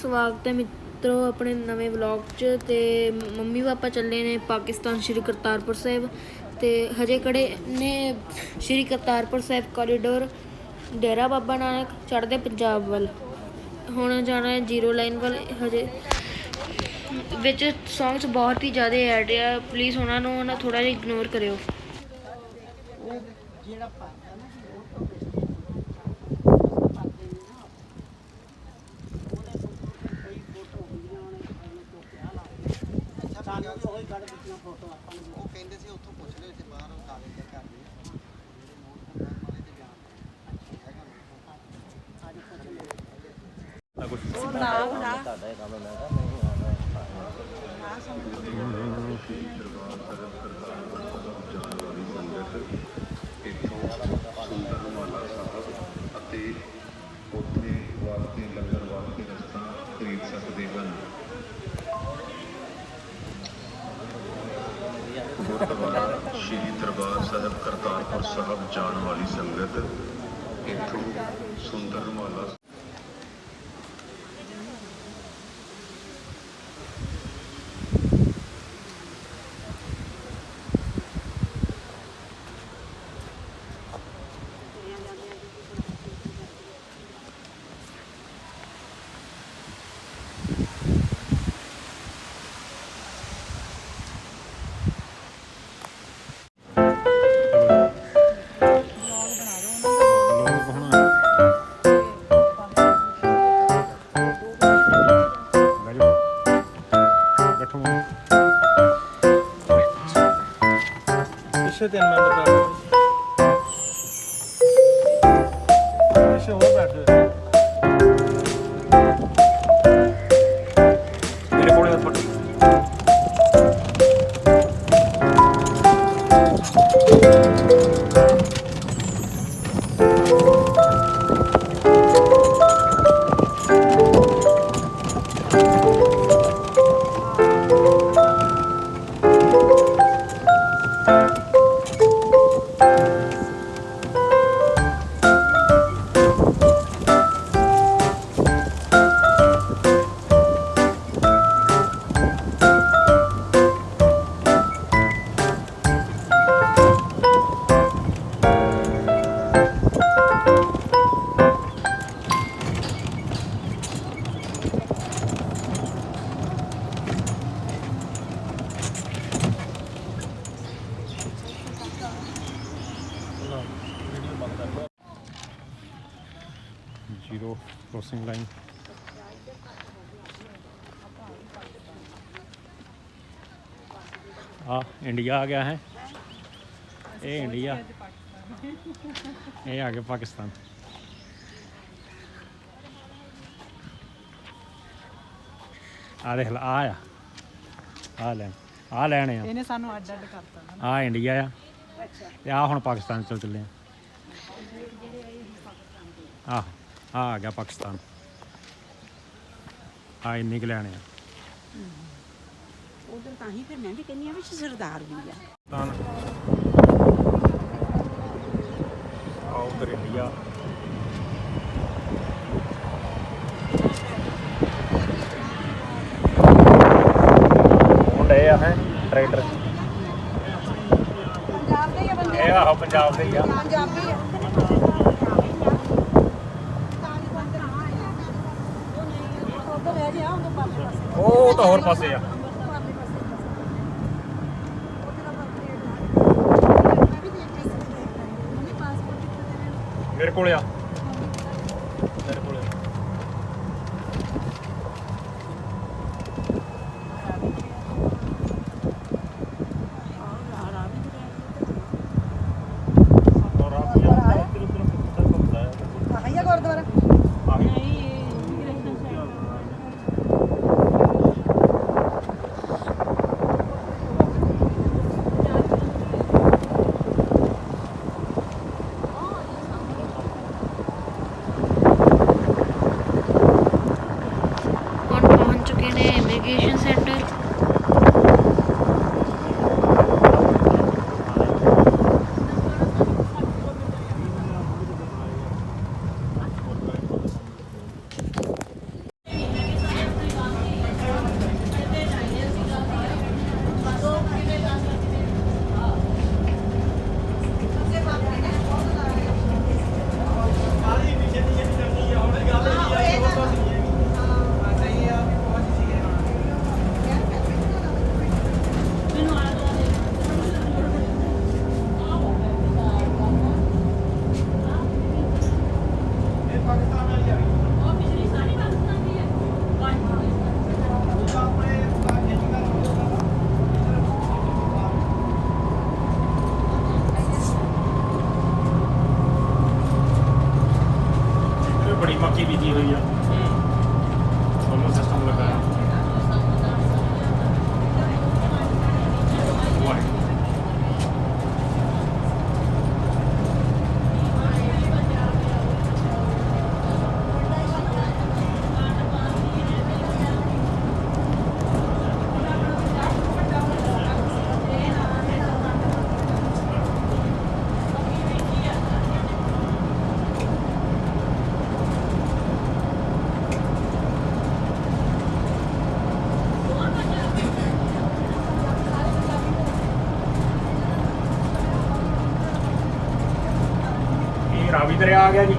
ਸਵਾਗਤ ਹੈ ਮਿੱਤਰੋ ਆਪਣੇ ਨਵੇਂ ਵਲੌਗ 'ਚ ਤੇ ਮੰਮੀ ਪਾਪਾ ਚੱਲੇ ਨੇ ਪਾਕਿਸਤਾਨ ਸ਼੍ਰੀ ਕਰਤਾਰਪੁਰ ਸਾਹਿਬ ਤੇ ਹਜੇ ਕੜੇ ਨੇ ਸ਼੍ਰੀ ਕਰਤਾਰਪੁਰ ਸਾਹਿਬ ਕੋਰੀਡੋਰ ਡੇਰਾ ਬਾਬਾ ਨਾਨਕ, ਚੜ੍ਹਦੇ ਪੰਜਾਬ ਵੱਲ। ਹੁਣ ਜਾਣਾ ਹੈ ਜ਼ੀਰੋ ਲਾਈਨ ਵੱਲ, ਹਜੇ ਵਿੱਚ ਸੌਂਗਸ ਬਹੁਤ ਹੀ ਜ਼ਿਆਦਾ ਐਡ ਆ ਪਲੀਜ਼ ਉਹਨਾਂ ਨੂੰ ਨਾ ਥੋੜਾ ਜਿਹਾ ਇਗਨੋਰ ਕਰਿਓ। ਉਹ ਕਹਿੰਦੇ ਸੀ ਉੱਥੋਂ ਪੁੱਛ ਲਿਓ ਇੱਥੇ ਬਾਹਰ ਉਹ ਕਾਗਜ਼ ਤੇ ਕਰ ਦਿਓ ਜਿਹੜੇ ਨੋਟ ਕਰਨ ਵਾਲੇ ਤੇ ਜਾਣ। ਹੈਗਾ ਅਤੇ ਸ਼੍ਰੀ ਦਰਬਾਰ ਸਾਹਿਬ ਕਰਤਾਰਪੁਰ ਸਾਹਿਬ ਜਾਣ ਵਾਲੀ ਸੰਗਤ ਇੱਥੋਂ ਸੁੰਦਰ ਮਾਲਾ ਆ ਇੰਡੀਆ ਆ ਗਿਆ ਹੈ। ਇਹ ਇੰਡੀਆ ਇਹ ਆ ਗਿਆ ਪਾਕਿਸਤਾਨ। ਆ ਦੇਖ ਲਾ ਆ ਆ ਆ ਲੈਣ ਆ ਲੈਣੇ ਆ। ਇਹਨੇ ਸਾਨੂੰ ਅੱਡ ਅੱਡ ਕਰਤਾ ਆ ਇੰਡੀਆ ਆ। ਤੇ ਆ ਹੁਣ ਪਾਕਿਸਤਾਨ ਚਲ ਚੱਲੇ ਆ। ਆ ਆ ਆ ਗਿਆ ਪਾਕਿਸਤਾਨ। ਆ ਇੰਨੀ ਕੁ ਲੈਣੇ ਆ। ਉਧਰ ਤਾਂ ਹੀ ਫਿਰ ਮੈਂ ਵੀ ਕਹਿੰਦੀ ਆ ਵੀ ਸਰਦਾਰ ਵੀ ਆ। ਪਾਕਿਸਤਾਨ ਆ ਉਧਰ ਇੰਡੀਆ। ਹੁੰਦੇ ਆ ਹੈ ਟਰੈਕਟਰ। ਪੰਜਾਬ ਦੇ ਹੀ ਆ ਬੰਦੇ। ਇਹ ਆਹੋ ਪੰਜਾਬ ਦੇ ਹੀ ਆ। ਪੰਜਾਬੀ ਉਹ ਤਾਂ ਹੋਰ ਪਾਸੇ ਆ। ਮੇਰੇ ਕੋਲ ਆ ਰਾਵੀ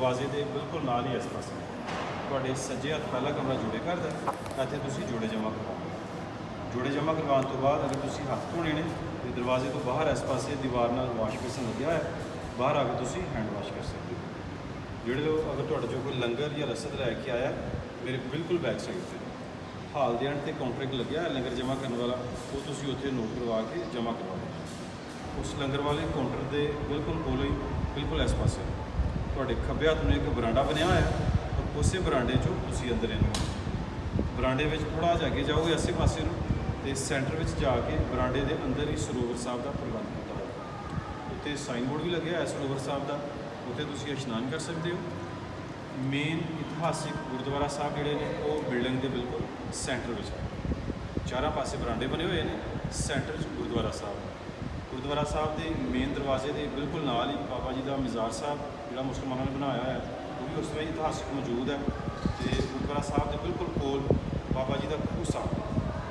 ਦਰਵਾਜ਼ੇ ਦੇ ਬਿਲਕੁਲ ਨਾਲ ਹੀ ਇਸ ਪਾਸੇ। ਤੁਹਾਡੇ ਸੱਜੇ ਹੱਥ ਪਹਿਲਾ ਕਮਰਾ ਜੋੜੇ ਕਰਦਾ ਇੱਥੇ ਤੁਸੀਂ ਜੋੜੇ ਜਮ੍ਹਾਂ ਕਰਵਾਓ ਜੋੜੇ ਜਮ੍ਹਾਂ ਕਰਵਾਉਣ ਤੋਂ ਬਾਅਦ ਅਗਰ ਤੁਸੀਂ ਹੱਥ ਧੋਣੇ ਨੇ ਤੇ ਦਰਵਾਜ਼ੇ ਤੋਂ ਬਾਹਰ ਇਸ ਪਾਸੇ ਦੀਵਾਰ ਨਾਲ ਵਾਸ਼ ਬੇਸਿਨ ਲੱਗਿਆ ਹੋਇਆ, ਬਾਹਰ ਆ ਕੇ ਤੁਸੀਂ ਹੈਂਡ ਵਾਸ਼ ਕਰ ਸਕਦੇ ਹੋ। ਜਿਹੜੇ ਲੋਕ ਅਗਰ ਤੁਹਾਡੇ ਜੋ ਕੋਈ ਲੰਗਰ ਜਾਂ ਰਸਦ ਲੈ ਕੇ ਆਇਆ, ਮੇਰੇ ਬਿਲਕੁਲ ਬੈਕ ਸਾਈਡ ਤੇ। ਹਾਲ ਦੇ ਐਂਡ ਤੇ ਕਾਊਂਟਰ ਇੱਕ ਲੱਗਿਆ ਲੰਗਰ ਜਮ੍ਹਾਂ ਕਰਨ ਵਾਲਾ, ਉਹ ਤੁਸੀਂ ਉੱਥੇ ਨੋਟ ਕਰਵਾ ਕੇ ਜਮ੍ਹਾਂ ਕਰਵਾਓ ਉਸ ਲੰਗਰ ਵਾਲੇ ਕਾਊਂਟਰ ਦੇ ਬਿਲਕੁਲ ਕੋਲ ਹੀ, ਬਿਲਕੁਲ ਇਸ ਪਾਸੇ। ਤੁਹਾਡੇ ਖੱਬੇ ਹੱਥ ਨੂੰ ਇੱਕ ਬਰਾਂਡਾ ਬਣਿਆ ਹੋਇਆ ਹੈ ਔਰ ਉਸੇ ਬਰਾਂਡੇ 'ਚੋਂ ਤੁਸੀਂ ਅੰਦਰ ਇਹਨੂੰ ਬਰਾਂਡੇ ਵਿੱਚ ਥੋੜਾ ਜਿਹਾ ਅੱਗੇ ਜਾਓਗੇ ਆਸੇ ਪਾਸੇ ਨੂੰ ਤੇ ਸੈਂਟਰ ਵਿੱਚ ਜਾ ਕੇ ਬਰਾਂਡੇ ਦੇ ਅੰਦਰ ਹੀ ਸਰੋਵਰ ਸਾਹਿਬ ਦਾ ਪ੍ਰਬੰਧ ਕੀਤਾ ਹੋਇਆ ਉੱਤੇ ਸਾਈਨ ਬੋਰਡ ਵੀ ਲੱਗਿਆ ਹੈ ਸਰੋਵਰ ਸਾਹਿਬ ਦਾ ਉੱਥੇ ਤੁਸੀਂ ਇਸ਼ਨਾਨ ਕਰ ਸਕਦੇ ਹੋ। ਮੇਨ ਇਤਿਹਾਸਿਕ ਗੁਰਦੁਆਰਾ ਸਾਹਿਬ ਜਿਹੜੇ ਨੇ ਉਹ ਬਿਲਡਿੰਗ ਦੇ ਬਿਲਕੁਲ ਸੈਂਟਰ ਵਿੱਚ ਹੈ। ਚਾਰਾਂ ਪਾਸੇ ਬਰਾਂਡੇ ਬਣੇ ਹੋਏ ਨੇ ਸੈਂਟਰ 'ਚ ਗੁਰਦੁਆਰਾ ਸਾਹਿਬ। ਗੁਰਦੁਆਰਾ ਸਾਹਿਬ ਦੇ ਮੇਨ ਦਰਵਾਜ਼ੇ ਦੇ ਬਿਲਕੁਲ ਨਾਲ ਹੀ ਬਾਬਾ ਜੀ ਦਾ ਮਜ਼ਾਰ ਸਾਹਿਬ ਜਿਹੜਾ ਮੁਸਲਮਾਨਾਂ ਨੇ ਬਣਾਇਆ ਹੋਇਆ, ਉਹ ਵੀ ਉਸ ਵਿੱਚ ਇਤਿਹਾਸਿਕ ਮੌਜੂਦ ਹੈ ਤੇ ਗੁਰਦੁਆਰਾ ਸਾਹਿਬ ਦੇ ਬਿਲਕੁਲ ਕੋਲ ਬਾਬਾ ਜੀ ਦਾ ਖੂਹ ਸਾਹਿਬ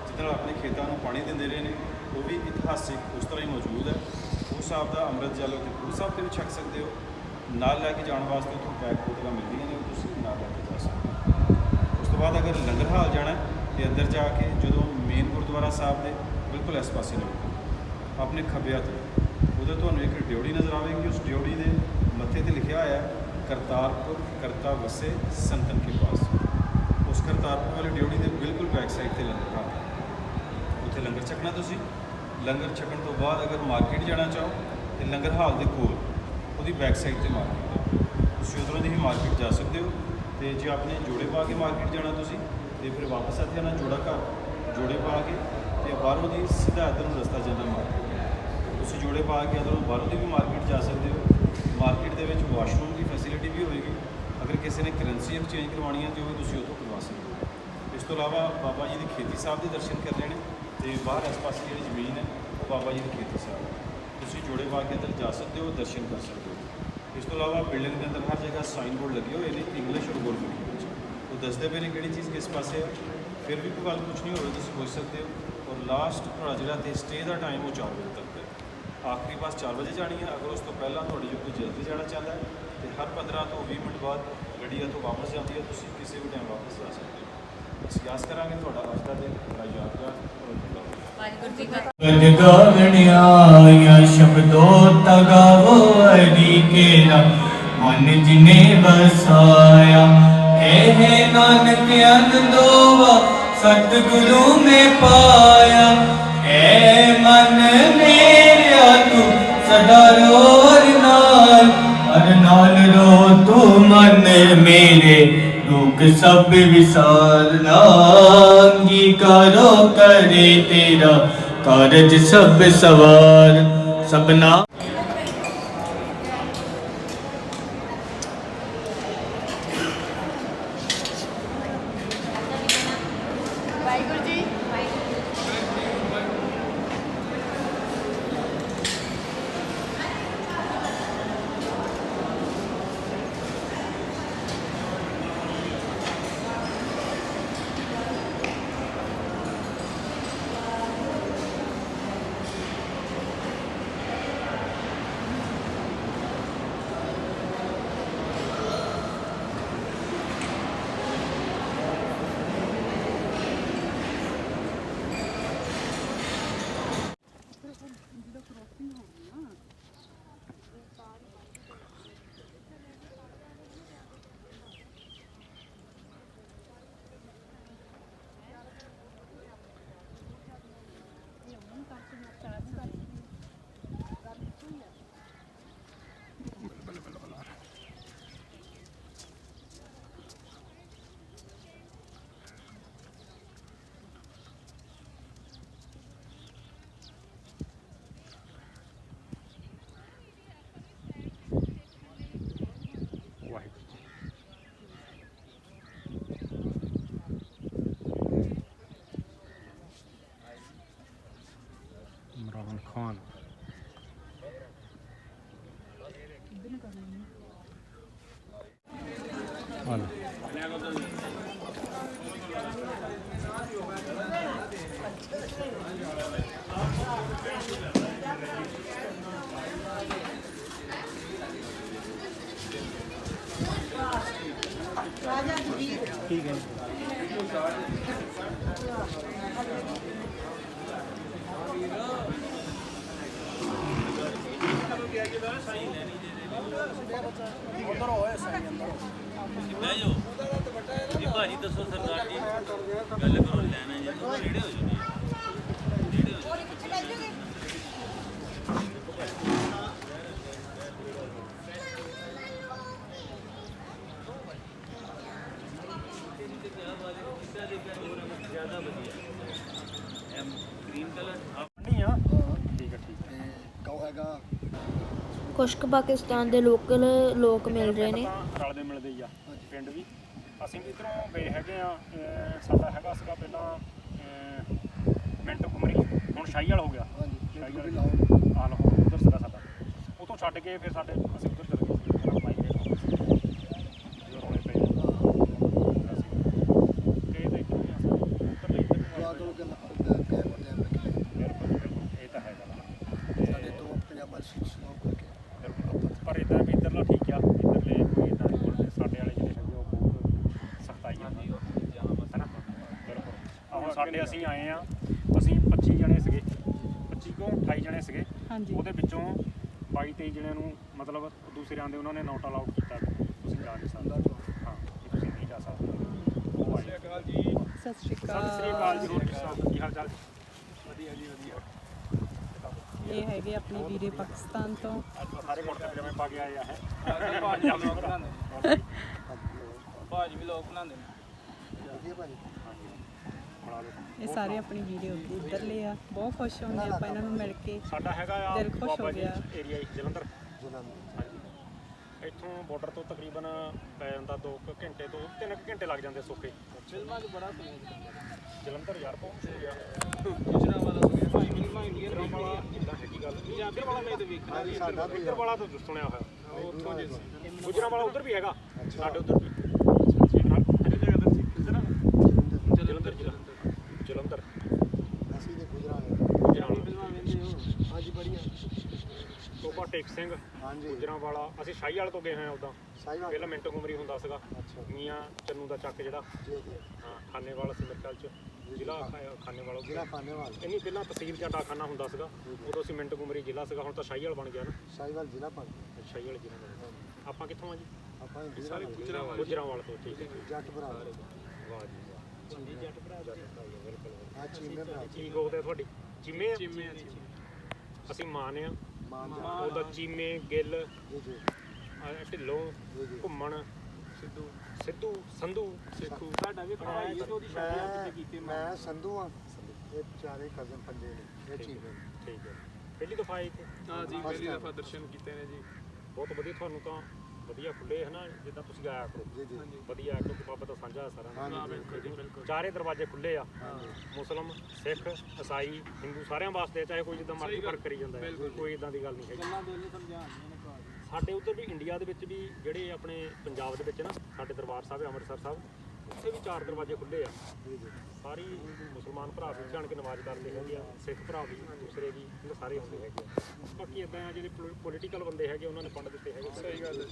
ਜਿਹਦੇ ਨਾਲ ਆਪਣੇ ਖੇਤਾਂ ਨੂੰ ਪਾਣੀ ਦਿੰਦੇ ਰਹੇ ਨੇ, ਉਹ ਵੀ ਇਤਿਹਾਸਿਕ ਉਸ ਤਰ੍ਹਾਂ ਹੀ ਮੌਜੂਦ ਹੈ। ਖੂਹ ਸਾਹਿਬ ਦਾ ਅੰਮ੍ਰਿਤ ਜਲ ਉੱਥੇ ਗੁਰੂ ਸਾਹਿਬ ਤੇ ਵੀ ਛਕ ਸਕਦੇ ਹੋ। ਨਾਲ ਲੈ ਕੇ ਜਾਣ ਵਾਸਤੇ ਉੱਥੋਂ ਬੈਗ ਬੋਤਲਾਂ ਮਿਲਦੀਆਂ ਨੇ, ਉਹ ਤੁਸੀਂ ਨਾਲ ਲੈ ਕੇ ਜਾ ਸਕਦੇ ਹੋ। ਉਸ ਤੋਂ ਬਾਅਦ ਅਗਰ ਲੰਗਰ ਹਾਲ ਜਾਣਾ ਹੈ, ਤੇ ਅੰਦਰ ਜਾ ਕੇ ਜਦੋਂ ਮੇਨ ਗੁਰਦੁਆਰਾ ਸਾਹਿਬ ਦੇ ਬਿਲਕੁਲ ਇਸ ਪਾਸੇ ਨੂੰ, ਆਪਣੇ ਖੱਬੇ ਹੱਥ ਉਹਦੇ ਤੁਹਾਨੂੰ ਇੱਕ ਡਿਉੜੀ ਨਜ਼ਰ ਆਵੇਗੀ, ਉਸ ਡਿਉੜੀ ਦੇ ਮੱਥੇ ਤੇ ਲਿਖਿਆ ਹੋਇਆ ਕਰਤਾਰਪੁਰ, ਕਰਤਾ ਵਸੇ, ਸੰਤਨ ਕੇ ਪਾਸ। ਉਸ ਕਰਤਾਰਪੁਰ ਵਾਲੀ ਡਿਉੜੀ ਦੇ ਬਿਲਕੁਲ ਬੈਕ ਸਾਈਡ ਤੇ ਲੰਗਰ ਆ ਉੱਥੇ ਲੰਗਰ ਛਕਣਾ ਤੁਸੀਂ? ਲੰਗਰ ਛਕਣ ਤੋਂ ਬਾਅਦ ਅਗਰ ਮਾਰਕੀਟ ਜਾਣਾ ਚਾਹੋ, ਤੇ ਲੰਗਰ ਹਾਲ ਦੇ ਕੋਲ, ਉਹਦੀ ਬੈਕ ਸਾਈਡ ਤੇ ਮਾਰਕੀਟ ਹੈ। ਤੁਸੀਂ ਉਧਰੋਂ ਦੀ ਹੀ ਮਾਰਕੀਟ ਜਾ ਸਕਦੇ ਹੋ, ਤੇ ਜੇ ਆਪਣੇ ਜੋੜੇ ਪਾ ਕੇ ਮਾਰਕੀਟ ਜਾਣਾ ਤੁਸੀਂ, ਤੇ ਫਿਰ ਵਾਪਸ ਇੱਥੇ ਆਉਣਾ ਜੋੜਾ ਘਰ, ਜੋੜੇ ਪਾ ਕੇ, ਤੇ ਬਾਹਰੋਂ ਦੀ ਸਿੱਧਾ ਇੱਧਰ ਨੂੰ ਰਸਤਾ ਜਾਂਦਾ ਮਾਰਕੀਟ ਤੁਸੀਂ ਜੋੜੇ ਪਾ ਕੇ ਇੱਧਰੋਂ ਬਾਹਰੋਂ ਦੀ ਵੀ ਮਾਰਕੀਟ ਜਾ ਸਕਦੇ ਹੋ ਮਾਰਕੀਟ ਦੇ ਵਿੱਚ ਵਾਸ਼ਰੂਮ ਦੀ ਫੈਸਿਲਿਟੀ ਵੀ ਹੋਏਗੀ। ਅਗਰ ਕਿਸੇ ਨੇ ਕਰੰਸੀ ਐਕਸਚੇਂਜ ਕਰਵਾਉਣੀ ਹੈ ਤੇ ਉਹ ਤੁਸੀਂ ਉੱਥੋਂ ਕਰਵਾ ਸਕਦੇ ਹੋ। ਇਸ ਤੋਂ ਇਲਾਵਾ ਬਾਬਾ ਜੀ ਦੀ ਖੇਤੀ ਸਾਹਿਬ ਦੇ ਦਰਸ਼ਨ ਕਰਨੇ ਨੇ ਤੇ ਬਾਹਰ ਇਸ ਪਾਸੇ ਜਿਹੜੀ ਜ਼ਮੀਨ ਹੈ, ਉਹ ਬਾਬਾ ਜੀ ਦੇ ਖੇਤੀ ਸਾਹਿਬ ਤੁਸੀਂ ਜੋੜੇ ਪਾ ਕੇ ਅੰਦਰ ਜਾ ਸਕਦੇ ਹੋ, ਦਰਸ਼ਨ ਕਰ ਸਕਦੇ ਹੋ। ਇਸ ਤੋਂ ਇਲਾਵਾ ਬਿਲਡਿੰਗ ਦੇ ਅੰਦਰ ਹਰ ਜਗ੍ਹਾ ਸਾਈਨ ਬੋਰਡ ਲੱਗੇ ਹੋਏ ਨੇ ਇੰਗਲਿਸ਼ ਔਰ ਗੁਰਮੁਖੀ ਵਿੱਚ। ਉਹ ਦੱਸਦੇ ਪਏ ਨੇ ਕਿਹੜੀ ਚੀਜ਼ ਕਿਸ ਪਾਸੇ ਹੈ। ਫਿਰ ਵੀ ਕੋਈ ਗੱਲ ਪੁੱਛਣੀ ਹੋਵੇ, ਤੁਸੀਂ ਪੁੱਛ ਸਕਦੇ ਹੋ। ਔਰ ਲਾਸਟ ਤੁਹਾਡਾ ਜਿਹੜਾ ਤੇ ਸਟੇ ਦਾ ਟਾਈਮ ਉਹ 4 ਵਜੇ ਤੱਕ ਆਖਰੀ ਬੱਸ 4 ਵਜੇ ਜਾਣੀ ਹੈ। ਅਗਰ ਉਸ ਤੋਂ ਪਹਿਲਾਂ ਤੁਹਾਡੀ ਜੋ ਕੋਈ ਜਲਦੀ ਜਾਣਾ ਚਾਹੁੰਦਾ ਹੈ ਤੇ ਹਰ 15 ਤੋਂ 20 ਮਿੰਟ ਬਾਅਦ ਗੱਡੀ ਇੱਥੋਂ ਵਾਪਸ ਜਾਂਦੀ ਹੈ ਤੁਸੀਂ ਕਿਸੇ ਵੀ ਟਾਈਮ ਵਾਪਸ ਜਾ ਸਕਦੇ ਹੋ। ਅਸੀਂ ਆਸ ਕਰਾਂਗੇ ਤੁਹਾਡਾ ਅੱਜ ਦਾ ਦਿਨ ਬੜਾ ਯਾਦਗਾਰ ਔਰ ਅਦਭੁਤ ਹੋਵੇ ਗਦ ਗਾਵਣਿਆ ਸ਼ਬਦੋ ਤਗਾਵੋ ਹਰੀ ਕੇਰਾ ਮਨ ਜਿਨੇ ਬਸਾਇਆ ਕਹੇ ਨਾਨਕ ਅਨੰਦੋਵਾ ਸਤਿਗੁਰੂ ਮੈਂ ਪਾਇਆ। ਐ ਮਨ ਤੂੰ ਸਦਾ ਰੋਰ ਨਾਲ ਹਰ ਨਾਲ ਰੋ ਤੂੰ ਮਨ ਮੇਰੇ, ਦੁੱਖ ਸਭ ਵਿਸਾਰ ਨਾਂਗੀ ਕਰੋ ਕਰੇ ਤੇਰਾ ਕਾਰਜ ਸਭ ਸਵਾਰ। ਸਭਨਾ ਨਹੀਂ ਆ ਠੀਕ ਹੈ ਠੀਕ ਹੈ ਤੇ ਕਹੋ ਹੈਗਾ ਕੁਸ਼ਕ ਪਾਕਿਸਤਾਨ ਦੇ ਲੋਕਲ ਲੋਕ ਮਿਲ ਰਹੇ ਨੇ। ਤਾਂ ਰਲਦੇ ਮਿਲਦੇ ਹੀ ਆ। ਪਿੰਡ ਵੀ। ਅਸੀਂ ਵੀ ਇਧਰੋਂ ਗਏ ਹੈਗੇ ਆ ਸਾਡਾ ਹੈਗਾ ਸੀਗਾ ਪਹਿਲਾਂ ਮਿੰਟ ਕੁਮਰੀ। ਹੁਣ ਸ਼ਾਹੀਵਾਲ ਹੋ ਗਿਆ। ਹਾਂਜੀ ਸ਼ਾਹੀਵਾਲ ਆ ਲਓ ਉਧਰ ਸੀਗਾ ਸਾਡਾ। ਉਤੋਂ ਛੱਡ ਕੇ ਫਿਰ ਸਾਡੇ ਅਸੀਂ ਉਧਰ ਚਲੇ ਗਏ ਸੀ ਫਿਰ ਪਾਈ ਗਏ ਜਦੋਂ ਰੌਲੇ ਪਏ ਅਸੀਂ ਗਏ ਤਾਂ ਇੱਧਰੋਂ ਹੀ ਆ ਉੱਧਰ ਲਈ ਇੱਧਰ ਨੂੰ ਦੁਆ ਆ ਕਰੋ ਕਿ ਅੱਲਾਹ ਕਹਿ ਬਤੇ ਰੱਖੇ ਬਿਲਕੁਲ ਬਿਲਕੁਲ ਇਹ ਤਾਂ ਹੈਗਾ ਵਾ। ਸਾਡੇ ਤੋਂ ਪੰਜਾਬਾਂ ਸਿੱਖ ਸੁਣਾਓ ਕਰਕੇ ਬਿਲਕੁਲ। ਪਰ ਇਦਾਂ ਵੀ ਇੱਧਰਲਾ ਠੀਕ ਆ ਇੱਧਰਲੇ ਕੋਈ ਇਦਾਂ ਨਹੀਂ ਬੋਲਦੇ ਸਾਡੇ ਵਾਲੇ ਜਿਹੜੇ ਹੈਗੇ ਉਹ ਬਹੁਤ ਸਖਤਾਈ ਆ ਹੈਨਾ ਬਿਲਕੁਲ ਸਾਡੇ ਅਸੀਂ ਆਏ ਆ ਅਸੀਂ 25 ਜਣੇ ਸੀਗੇ 25 ਕੋ 28 ਜਣੇ ਸੀਗੇ। ਹਾਂਜੀ। ਉਹਦੇ ਵਿੱਚੋਂ 22 23 ਜਣਿਆਂ ਨੂੰ ਮਤਲਬ ਦੂਸਰੇ ਆਂਦੇ ਉਹਨਾਂ ਨੇ ਨੋਟ ਅਲਾਉਡ ਕੀਤਾ। ਵੀ ਤੁਸੀਂ ਜਾ ਨਹੀਂ ਸਕਦੇ। ਹਾਂ ਵੀ ਤੁਸੀਂ ਨਹੀਂ ਜਾ ਸਕਦੇ। ਉਹ ਆਏ। ਸਤਿ ਸ਼੍ਰੀ ਸਤਿ ਸ੍ਰੀ ਅਕਾਲ ਜੀ ਹੋਰ ਕਿਸ ਤਰ੍ਹਾਂ ਕੀ ਹਾਲ ਚਾਲ? ਵਧੀਆ ਜੀ ਵਧੀਆ। ਇਹ ਹੈਗੇ ਆਪਣੇ ਵੀਰੇ ਪਾਕਿਸਤਾਨ ਤੋਂ। ਸਾਰੇ ਕੁੜਤੇ ਪਜਾਮੇ ਪਾ ਕੇ ਆਏ ਆ ਹੈ। ਭਾਜ ਵੀ ਲੋਕ ਬਣਾਉਂਦੇ ਨੇ। ਵਧੀਆ ਭਾਜੀ ਇਹ ਸਾਰੇ ਆਪਣੇ ਵੀਰੇ ਉੱਤੇ ਇੱਧਰਲੇ ਆ। ਬਹੁਤ ਖੁਸ਼ ਹੁੰਦੇ ਆਪਾਂ ਇਹਨਾਂ ਨੂੰ ਮਿਲ ਕੇ। ਸਾਡਾ ਹੈਗਾ ਆ ਦਿਲ ਖੁਸ਼ ਹੋ ਬਾਬਾ ਜੀ ਗਿਆ। ਏਰੀਆ ਜਲੰਧਰ। ਹਾਂਜੀ। ਇੱਥੋਂ ਬਾਰਡਰ ਤੋਂ ਤਕਰੀਬਨ ਪੈ ਜਾਂਦਾ 2 ਘੰਟੇ ਤੋਂ 3 ਘੰਟੇ ਲੱਗ ਜਾਂਦੇ ਸੁੱਕੇ। ਫਿਲਮਾਂ 'ਚ ਬੜਾ ਜਲੰਧਰ ਯਾਰ ਪਹੁੰਚ ਗਿਆ। ਗੁਜਰਾਂ ਵਾਲਾ ਸੁਣਿਆ। ਭਾਈ ਫਿਲਮਾਂ ਇੰਡੀਅਨ ਵਾਲਾ ਇਦਾਂ ਹੈਗੀ ਗੱਲ? ਪੰਜਾਬੀ ਵਾਲਾ ਮੈਂ ਤੇ ਵੇਖਣਾ ਸਾਡਾ ਵਾਲਾ ਤਾਂ ਸੁਣਿਆ ਹੋਇਆ। ਉੱਥੋਂ ਜੇ ਗੁਜਰਾਂ ਵਾਲਾ ਉਧਰ ਵੀ ਹੈਗਾ। ਸਾਡੇ ਉਧਰ ਵੀ ਕਿਹੜੀ ਜਗ੍ਹਾ ਤੇ ਸੀ ਕਿੱਧਰ ਜਲੰਧਰ ਜ਼ਿਲ੍ਹਾ ਜਲੰਧਰ ਅਸੀਂ ਤੇ ਗੁਜਰਾਂਗੇ ਗੁਜਰਾਂ ਵਾਲਾ ਫਿਲਮਾਂ ਵੇਖਦੇ ਹੋ ਹਾਂਜੀ ਬੜੀਆਂ ਟੋਪਾ ਟੇਕ ਸਿੰਘ ਹਾਂਜੀ। ਗੁਜਰਾਂ ਵਾਲਾ ਅਸੀਂ ਸ਼ਾਹੀ ਵਾਲੇ ਤੋਂ ਗਏ ਹੋਏ ਆ ਉਦਾਂ। ਸਾਈਵਾਲ ਪਹਿਲਾਂ ਮਿੰਟੋ ਗੁਮਰੀ ਹੁੰਦਾ ਸੀਗਾ। ਅੱਛਾ। ਮੀਆਂ ਚੰਨੂ ਦਾ ਚੱਕ ਜਿਹੜਾ। ਜੀ ਜੀ। ਹਾਂ ਖਾਨੇਵਾਲ ਸੀ ਮੇਰੇ ਖਿਆਲ ਚ। ਜ਼ਿਲ੍ਹਾ ਖਾ- ਖਾਨੇਵਾਲ ਜ਼ਿਲ੍ਹਾ ਖਾਨੇਵਾਲ। ਇੰਨੀ ਪਹਿਲਾਂ ਤਹਿਸੀਲ ਜਾਂ ਡਾਕਖਾਨਾ ਹੁੰਦਾ ਸੀਗਾ। ਉਦੋਂ ਅਸੀਂ ਮਿੰਟ ਗੁਮਰੀ ਜ਼ਿਲ੍ਹਾ ਸੀਗਾ। ਹੁਣ ਤਾਂ ਸ਼ਾਹੀਵਾਲ ਬਣ ਗਿਆ ਨਾ। ਸਾਈਵਾਲ ਜ਼ਿਲ੍ਹਾ ਪੰਜ ਸ਼ਾਹੀਵਾਲ ਜ਼ਿਲ੍ਹਾ ਬਣ ਗਿਆ। ਆਪਾਂ ਕਿੱਥੋਂ ਆ ਜੀ? ਆਪਾਂ ਸਾਰੇ ਗੁਜਰਾਂਵਾਲ। ਤੋਂ ਠੀਕ ਹੈ। ਜੀ ਜੱਟ ਭਰਾ। ਵਾਹ ਜੀ ਵਾਹ। ਜੀ ਜੱਟ ਭਰਾ ਜੱਟ ਭਰਾ ਹੀ ਆ, ਬਿਲਕੁਲ ਆ ਚੀਮੇ ਭਰਾ। ਕੀ ਗੋਤ ਹੈ ਤੁਹਾਡੀ। ਚੀਮੇ ਆ? ਅਸੀਂ ਮਾਨ ਆ। ਉਹਦਾ ਚੀਮੇ ਗਿੱਲ ਅਹ ਢਿੱਲੋਂ ਘੁੰਮਣ। ਸਿੱਧੂ। ਸਿੱਧੂ ਸੰਧੂ ਸੇਖੂ। ਸਾਡਾ ਵੀ ਭਰਾ ਹੀ ਉਹਦੀ ਸ਼ਾਦੀ ਅੱਜ ਤੇ ਕੀਤੀ ਮੈਂ ਮੈਂ ਸੰਧੂ ਆ। ਇਹ ਚਾਰੇ ਕਜ਼ਨ ਪੰਜੇ ਨੇ। ਇਹ ਚੀਮੇ ਠੀਕ ਹੈ। ਪਹਿਲੀ ਦਫਾ ਆਏ ਇੱਥੇ? ਹਾਂ ਜੀ ਪਹਿਲੀ ਦਫਾ ਦਰਸ਼ਨ ਕੀਤੇ ਨੇ ਜੀ। ਬਹੁਤ ਵਧੀਆ ਤੁਹਾਨੂੰ ਤਾਂ ਵਧੀਆ ਖੁੱਲੇ ਹਨਾ ਜਿੱਦਾਂ ਤੁਸੀਂ ਆਇਆ ਕਰੋ। ਜੀ ਜੀ। ਵਧੀਆ ਕਿਉਂਕਿ ਬਾਬਾ ਦਾ ਸਾਂਝਾ ਹੈ ਸਾਰਾ ਹਾਂਜੀ, ਹਾਂ ਬਿਲਕੁਲ ਜੀ ਬਿਲਕੁਲ। ਚਾਰੇ ਦਰਵਾਜ਼ੇ ਖੁੱਲੇ ਆ। ਮੁਸਲਮ ਸਿੱਖ ਈਸਾਈ ਹਿੰਦੂ ਸਾਰਿਆਂ ਵਾਸਤੇ ਚਾਹੇ ਕੋਈ ਜਿੱਦਾਂ ਮਰਜ਼ੀ ਫ਼ਰਕ ਕਰੀ ਜਾਂਦਾ ਹੈ। ਕੋਈ ਇਦਾਂ ਦੀ ਗੱਲ ਨਹੀਂ ਹੈਗੀ। ਗੱਲਾਂ ਦੋਨੇ ਸਮਝਾਉਂਦੀਆਂ ਨੇ ਸਾਡੇ ਉੱਧਰ ਵੀ ਇੰਡੀਆ ਦੇ ਵਿੱਚ ਵੀ ਜਿਹੜੇ ਆਪਣੇ ਪੰਜਾਬ ਦੇ ਵਿੱਚ ਨਾ ਸਾਡੇ ਦਰਬਾਰ ਸਾਹਿਬ ਅੰਮ੍ਰਿਤਸਰ ਸਾਹਿਬ ਉੱਥੇ ਵੀ ਚਾਰ ਦਰਵਾਜ਼ੇ ਖੁੱਲੇ ਆ। ਸਾਰੀ ਮੁਸਲਮਾਨ ਭਰਾ ਵੀ ਜਾਣ ਕੇ ਨਮਾਜ਼ ਕਰਦੇ ਹੈਗੇ ਆ ਸਿੱਖ ਭਰਾ ਵੀ ਦੂਸਰੇ ਵੀ ਇਹ ਸਾਰੇ ਆਉਂਦੇ ਹੈਗੇ ਆ। ਬਾਕੀ ਇਦਾਂ ਆ ਜਿਹੜੇ ਪੋਲੀਟੀਕਲ ਬੰਦੇ ਹੈਗੇ ਉਹਨਾਂ ਨੇ ਫੰਡ ਦਿੱਤੇ ਹੈਗੇ। ਸਹੀ ਗੱਲ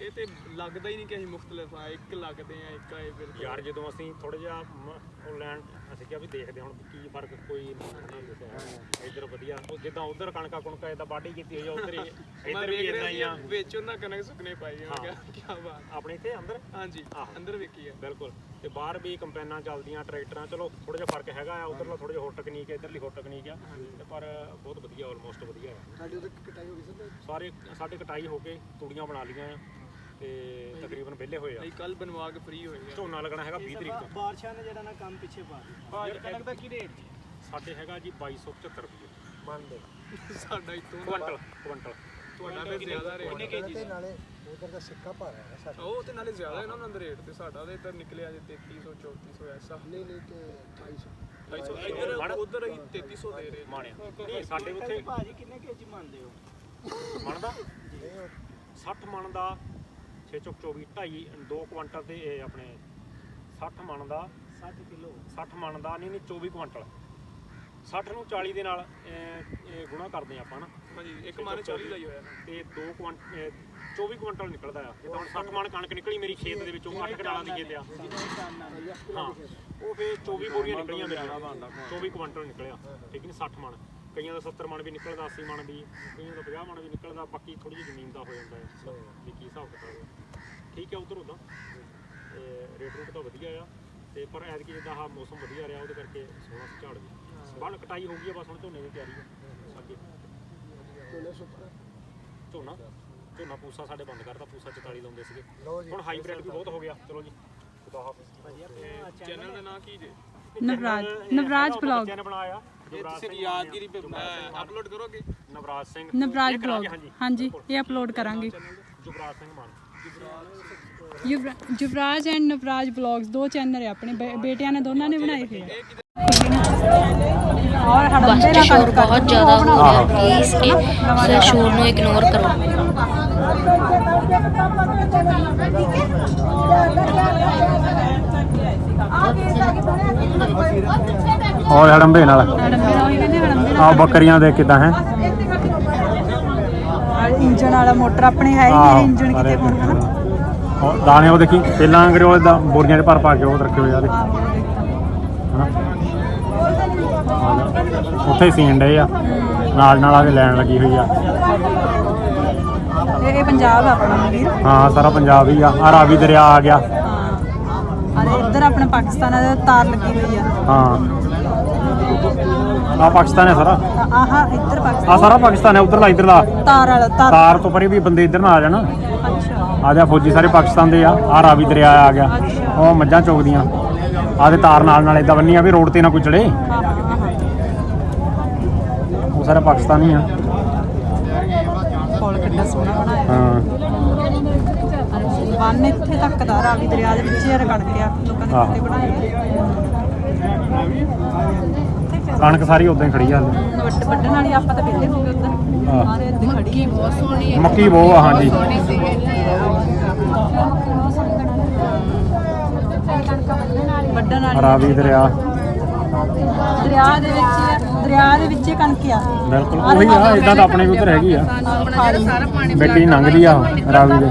ਇਹ ਤੇ ਲੱਗਦਾ ਹੀ ਨਹੀਂ ਕਿ ਅਸੀਂ ਮੁਖਤਲਿਫ ਆ ਇੱਕ ਲੱਗਦੇ ਆ ਇੱਕ ਆਏ ਬਿਲਕੁਲ। ਯਾਰ ਜਦੋਂ ਅਸੀਂ ਥੋੜਾ ਜਿਹਾ ਲੈਂਡ ਅਸੀਂ ਕਿਹਾ ਵੀ ਦੇਖਦੇ ਹਾਂ ਹੁਣ ਕੀ ਫ਼ਰਕ ਕੋਈ ਇੱਧਰ ਵਧੀਆ। ਉਹ ਜਿੱਦਾਂ ਉਧਰ ਕਣਕਾਂ ਕੁਣਕਾਂ ਕੀਤੀ ਹੋਈ ਆ ਉਧਰ ਇੱਧਰ ਵੀ ਇਦਾਂ ਹੀ ਆ। ਵਿੱਚ ਉਹਨਾਂ ਕਣਕ ਸੁੱਕਣੇ ਪਾਈ ਆ। ਮੈਂ ਕਿਹਾ ਕੀ ਬਾਤ। ਆਪਣੇ ਇੱਥੇ ਅੰਦਰ? ਹਾਂਜੀ ਆਹੋ। ਅੰਦਰ ਵੇਖੀ ਆ। ਬਿਲਕੁਲ। ਤੇ ਬਾਹਰ ਵੀ ਕੰਪੈਨਾਂ ਚੱਲਦੀਆਂ ਟਰੈਕਟਰਾਂ। ਚਲੋ ਥੋੜਾ ਜਿਹਾ ਫ਼ਰਕ ਹੈਗਾ ਆ। ਉਧਰਲਾ ਥੋੜਾ ਜਿਹਾ ਹੋਰ ਟੈਕਨੀਕ ਹੈ ਇਧਰਲੀ ਹੋਰ ਟੈਕਨੀਕ ਆ। ਤੇ ਪਰ ਬਹੁਤ ਵਧੀਆ ਆਲਮੋਸਟ ਵਧੀਆ ਆ। ਸਾਡੇ ਉਧਰ ਕਟਾਈ ਹੋ ਗਈ ਸਰ ਸਾਰੇ ਸਾਡੇ ਕਟਾਈ ਹੋ ਕੇ ਤੂੜੀਆਂ ਬਣਾ ਲੀਆਂ ਆ। ਤੇ ਤਕਰੀਬਨ ਵਿਹਲੇ ਹੋਏ ਆ। ਅਸੀਂ ਕੱਲ ਬਣਵਾ ਕੇ ਫ੍ਰੀ ਹੋਏ ਆ। ਝੋਨਾ ਲੱਗਣਾ ਹੈਗਾ 20 ਤਰੀਕ ਤੋਂ। ਬਾਰਿਸ਼ਾਂ ਨੇ ਜਿਹੜਾ ਨਾ ਕੰਮ ਪਿੱਛੇ ਪਾ ਦਿੱਤਾ। ਭਾਜੀ ਕਣਕ ਦਾ ਕੀ ਰੇਟ? ਸਾਡੇ ਹੈਗਾ ਜੀ 2275 ਰੁਪਏ। ਮੰਨਦੇ। ਸਾਡਾ ਇਤੋਂ ਕੁਇੰਟਲ ਕੁਇੰਟਲ ਤੁਹਾਡਾ ਫਿਰ ਜ਼ਿਆਦਾ ਰੇਟ ਕਿੰਨੇ ਕੇਜੀ ਤੇ ਨਾਲੇ ਉਧਰ ਦਾ ਸਿੱਕਾ ਭਾਰਾ ਹੈ ਸਾਡਾ। ਉਹ ਤੇ ਨਾਲੇ ਜ਼ਿਆਦਾ ਇਹਨਾਂ ਉਹਨਾਂ ਦਾ ਰੇਟ ਤੇ ਸਾਡਾ ਤੇ ਇੱਧਰ ਨਿਕਲਿਆ ਜੇ 3300 3400 ਐਸਾ। ਨਹੀਂ ਨਹੀਂ ਤੇ 250 250 ਇੱਧਰ ਉਧਰ ਅਸੀਂ 3300 ਦੇ ਰਹੇ ਮਾਣਿਆ। ਨਹੀਂ ਸਾਡੇ ਉੱਥੇ ਭਾਜੀ ਕਿੰਨੇ ਕੇਜੀ ਮੰਨਦੇ ਹੋ? ਮਣ ਦਾ 60 ਮਣ ਦਾ 6 ਚੁੱਕ 24 2.5 2 ਕੁਇੰਟਲ ਤੇ ਇਹ ਆਪਣੇ 60 ਮਣ ਦਾ 60 ਕਿਲੋ। 60 ਮਣ ਦਾ ਨਹੀਂ ਨਹੀਂ 24 ਕੁਇੰਟਲ 60 ਨੂੰ 40 ਦੇ ਨਾਲ ਗੁਣਾ ਕਰਦੇ ਆਪਾਂ ਨਾ। ਹਾਂਜੀ ਇੱਕ ਮਾਨੇ 40 ਦਾ ਹੀ ਹੋਇਆ ਤੇ 2 ਕੁਇੰਟਲ 24 ਕੁਇੰਟਲ ਨਿਕਲਦਾ ਆ। ਜਿੱਦਾਂ ਹੁਣ 60 ਮਣ ਕਣਕ ਨਿਕਲੀ ਮੇਰੀ ਖੇਤ ਦੇ ਵਿੱਚੋਂ 8 ਕਨਾਲਾਂ ਦੀ ਖੇਤ ਆ। ਹਾਂ ਉਹ ਫੇ 24 ਬੋਰੀਆਂ ਨਿਕਲੀਆਂ ਮੇਰੀਆਂ। 24 ਕੁਇੰਟਲ ਨਿਕਲਿਆ। ਠੀਕ ਨਹੀਂ 60 ਮਣ। ਕਈਆਂ ਦਾ 70 ਮਣ ਵੀ ਨਿਕਲਦਾ 80 ਮਣ ਵੀ ਕਈਆਂ ਦਾ 50 ਮਣ ਵੀ ਨਿਕਲਦਾ ਬਾਕੀ ਥੋੜੀ ਜਿਹੀ ਜ਼ਮੀਨ ਦਾ ਹੋ ਜਾਂਦਾ ਹੈ। ਵੀ ਕੀ ਹਿਸਾਬ ਕਿਤਾਬ ਹੈ। ਠੀਕ ਹੈ ਉਧਰ ਉਦਾਂ ਤੇ ਰੇਟ ਰੂਟ ਤਾਂ ਵਧੀਆ ਆ। ਤੇ ਪਰ ਐਤਕੀ ਜਿੱਦਾਂ ਆਹ ਮੌਸਮ ਵਧੀਆ ਰਿਹਾ ਉਹਦੇ ਕਰਕੇ ਸੋਹਣਾ ਝਾੜ ਵੀ। ਬਾਹਰ ਕਟਾਈ ਹੋ ਗਈ ਆ ਬਸ ਹੁਣ ਝੋਨੇ ਦੀ ਤਿਆਰੀ ਹੈ ਅੱਗੇ। ਝੋਨਾ ਝੋਨਾ? ਪੂਸਾ ਸਾਡੇ ਬੰਦ ਕਰਤਾ ਪੂਸਾ 44 ਲਾਉਂਦੇ ਸੀਗੇ। ਹੁਣ ਹਾਈਬ੍ਰਿਡ ਵੀ ਬਹੁਤ ਹੋ ਗਿਆ। ਚਲੋ ਜੀ। ਖੁਦਾ ਹਾਫਿਜ਼ ਚੈਨਲ ਦਾ ਨਾਂ ਕੀ ਜੇ? ਨਵਰਾਜ ਨਵਰਾਜ ਬਲੌਗ ਬਣਾਇਆ। ਇਹ ਯੁਵਰਾਜ ਤੁਸੀਂ ਸਿੰਘ ਯਾਦਗਿਰੀ ਅਪਲੋਡ ਕਰੋਗੇ? ਨਵਰਾਜ ਸਿੰਘ ਨਵਰਾਜ ਇਹ ਕਰਾਂਗੇ, ਬਲੌਗ ਹਾਂਜੀ। ਇਹ ਅਪਲੋਡ ਕਰਾਂਗੇ। ਯੁਵਰਾਜ ਸਿੰਘ ਮਾਨ। ਯੁਵਰਾ- ਯੁਵਰਾਜ ਐਂਡ ਨਵਰਾਜ ਬਲੌਗਸ ਦੋ ਚੈਨਲ ਹੈ ਆਪਣੇ। ਬੇਟਿਆਂ ਨੇ ਦੋਨਾਂ ਨੇ ਬਣਾਏ ਹੋਏ ਆ। ਔਰ ਹੜੰਬੇ ਦਾ ਸ਼ੋਰ ਬਹੁਤ ਜ਼ਿਆਦਾ ਹੋ ਰਿਹਾ ਪਲੀਜ਼ ਇਸ ਸ਼ੋਰ ਨੂੰ ਇਗਨੋਰ ਕਰੋ। ਔਰ ਹੜੰਬੇ ਨਾਲ ਆ ਬੱਕਰੀਆਂ ਦੇ ਕਿਦਾਂ ਹੈ। ਇੰਜਨ ਵਾਲਾ ਮੋਟਰ ਆਪਣੇ ਹੈ ਹੀ ਨਹੀਂ ਇੰਜਨ ਕਿਤੇ ਹੁਣ ਹਨਾ ਦਾਣੇ ਉਹ ਦੇਖੀ ਪਹਿਲਾਂ ਅੰਗਰੇਜ਼ ਦਾ ਬੋਰੀਆਂ 'ਚ ਭਰ ਪਾ ਕੇ ਉਹ ਰੱਖੇ ਹੋਏ ਆ ਦੇ ਉੱਥੇ ਸੀਨ ਡੇ ਆ। ਨਾਲ ਨਾਲ ਆ ਕੇ ਲੈਣ ਲੱਗੀ ਹੋਈ ਆ। ਇਹ ਪੰਜਾਬ ਆਪਣਾ ਵੀਰ। ਹਾਂ ਸਾਰਾ ਪੰਜਾਬ ਹੀ ਆ। ਆ ਰਾਵੀ ਦਰਿਆ ਆ ਗਿਆ ਹਾਂ ਅਰੇ ਇੱਧਰ ਆਪਣਾ ਪਾਕਿਸਤਾਨ ਦਾ ਤਾਰ ਲੱਗੀ ਹੋਈ ਆ। ਹਾਂ। ਆ ਪਾਕਿਸਤਾਨ ਹੈ ਸਾਰਾ? ਤਾਂ ਆਹ ਇੱਧਰ ਆ ਪਾਕਿਸਤਾਨ ਸਾਰਾ ਪਾਕਿਸਤਾਨ ਹੈ ਉਧਰਲਾ ਇਧਰਲਾ। ਤਾਰ ਵਾਲਾ ਤਾਰ। ਤਾਰ ਤੋਂ ਪਰੇ ਵੀ ਬੰਦੇ ਇੱਧਰ ਨਾ ਆ ਜਾਣ। ਅੱਛਾ। ਆ ਜਾ ਫੌਜੀ ਸਾਰੇ ਪਾਕਿਸਤਾਨ ਦੇ ਆ। ਆ ਰਾਵੀ ਦਰਿਆ ਆ ਗਿਆ। ਉਹ ਮੱਝਾਂ ਚੋਕਦੀਆਂ ਆ ਦੇ ਤਾਰ ਨਾਲ ਨਾਲ ਇਦਾਂ ਬੰਨੀਆਂ ਵੀ ਰੋਡ ਤੇ ਨਾ ਕੋਈ ਚੜੇ ਉਹ ਸਾਰੇ ਪਾਕਿਸਤਾਨੀ ਆ। ਕੋਲ ਕਿੰਨਾ ਸੋਹਣਾ ਬਣਾਇਆ। ਹਾਂ। ਬੰਨ ਇੱਥੇ ਤੱਕ ਦਾ ਰਾਵੀ ਦਰਿਆ ਦੇ ਵਿੱਚ ਯਾਰ ਕਣਕ ਆ ਲੋਕਾਂ ਨੇ। ਕਿੱਥੇ ਬਣਾਏ ਕਣਕ ਸਾਰੀ ਉਦਾਂ ਹੀ ਖੜੀ ਆ। ਵੱਡ ਵੱਡਣ ਵਾਲੀ ਆਪਾਂ ਤਾਂ ਵਿਹਲੇ ਹੋ ਗਏ ਉਧਰ। ਆਹ। ਸਾਰੇ ਇੱਥੇ ਖੜੀ। ਬਹੁਤ ਸੋਹਣੀ ਮੱਕੀ ਬਹੁਤ ਆ ਹਾਂਜੀ। ਵੱਡਣ ਵਾਲੀ ਰਾਵੀ ਦਰਿਆ। ਦਰਿਆ ਦੇ ਵਿੱਚ ਦਰਿਆ ਦੇ ਵਿੱਚ ਕਣਕ ਆ। ਬਿਲਕੁਲ ਉਹੀ ਆ ਇਦਾਂ ਤਾਂ ਆਪਣੇ ਵੀ ਉੱਧਰ ਹੈਗੀ ਆ। ਬੇਟੀ ਲੰਘਦੀ ਆ ਰਾਵੀ ਦੇ।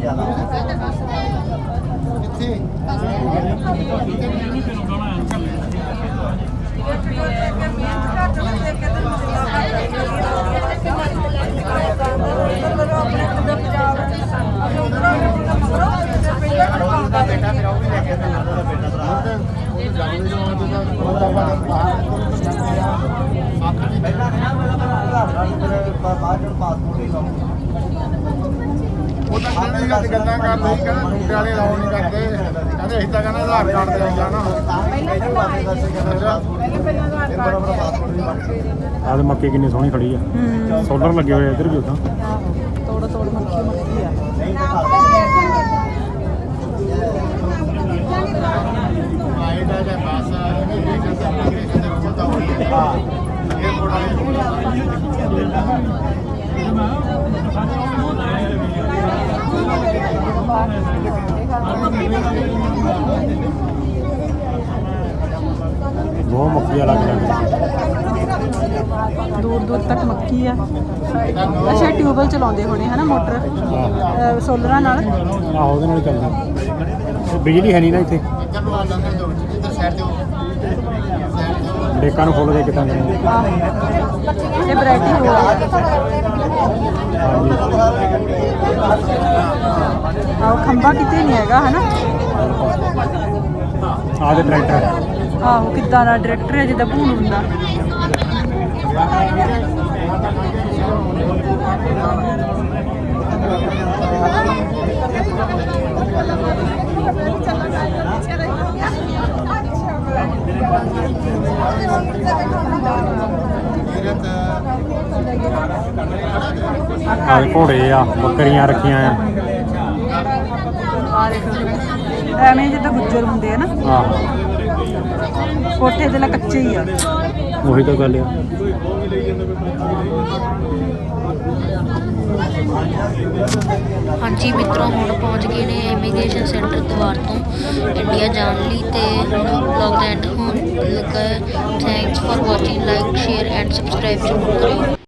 ਜ਼ਿਆਦਾ ਕਿੱਥੇ ਬਾਅਦ ਚ ਪਾਸਪੋਰਟ ਹੀ ਲਾਉਂ ਉਹ ਤਾਂ ਕਹਿੰਦੇ ਗੱਲਾਂ ਕਰਦੇ ਸੀ ਕਹਿੰਦੇ ਮੁੰਡੇ ਵਾਲੇ ਲਾਉ ਨਹੀਂ ਕਰਦੇ। ਕਹਿੰਦੇ ਅਸੀਂ ਤਾਂ ਕਹਿੰਦੇ ਆਧਾਰ ਕਾਰਡ ਤੇ ਆਈ ਜਾਣਾ ਆਹ ਤੇ ਮੱਕੀ ਕਿੰਨੀ ਸੋਹਣੀ ਖੜੀ ਆ। ਸੋਲਰ ਲੱਗੇ ਹੋਏ ਆ ਇੱਧਰ ਵੀ ਉਦਾਂ। ਤੋੜ ਤੋੜ ਮੱਖੀ ਮੱਖੀ ਆ। ਆਏ ਦਾ ਜਾਂ ਬਾਸ ਆ ਇਹ ਹਾਂ। ਇਹ ਬਹੁਤ ਮੱਕੀ ਅਲੱਗ ਲੱਗ ਦੂਰ ਦੂਰ ਤੱਕ ਮੱਕੀ ਆ। ਅੱਛਾ ਟਿਊਬਲ ਚਲਾਉਂਦੇ ਹੋਣੇ ਹਨਾ ਮੋਟਰ? ਸੋਲਰਾਂ ਨਾਲ? ਆਹੋ ਉਹਦੇ ਨਾਲ ਚੱਲਦਾ। ਬਿਜਲੀ ਹੈ ਨਹੀਂ ਨਾ ਇੱਥੇ। ਚੱਲੋ ਆ ਲੰਘਣ ਦਿਓ ਇੱਧਰ ਸਾਈਡ ਤੇ ਡੇਕਾਂ ਨੂੰ ਖੋਲ ਕੇ ਕਿਤਾ ਕਰੇ ਇਹ ਵੈਰਾਈਟੀ ਹੋ ਆ ਖੰਭਾ ਕਿਤੇ ਨਹੀਂ ਹੈਗਾ ਹਨਾ? ਆਹ ਦੇ ਟਰੈਕਟਰ ਆਹੋ ਕਿੱਦਾਂ ਦਾ ਡਾਇਰੈਕਟਰ ਹੈ ਜਿੱਦਾਂ ਭੂਣ ਹੁੰਦਾ। ਘੋੜੇ ਆ ਬੱਕਰੀਆਂ ਰੱਖੀਆਂ ਆ। ਆ ਦੇਖੋ ਐਵੇਂ ਜਿੱਦਾਂ ਗੁੱਜਰ ਹੁੰਦੇ ਆ ਨਾ। ਆਹ। ਕੋਠੇ ਦੇ ਲਾ ਕੱਚੇ ਹੀ ਆ। ਉਹੀ ਤਾਂ ਗੱਲ ਆ। ਹਾਂਜੀ ਮਿੱਤਰੋ ਹੁਣ ਪਹੁੰਚ ਗਏ ਨੇ ਇਮੀਗ੍ਰੇਸ਼ਨ ਸੈਂਟਰ ਦਵਾਰ ਤੋਂ ਇੰਡੀਆ ਜਾਣ ਲਈ ਤੇ ਵਲੌਗ ਦਾ ਐਂਡ ਹੋਣ ਲੱਗਾ thanks for watching like share and subscribe ਜ਼ਰੂਰ ਕਰਿਓ।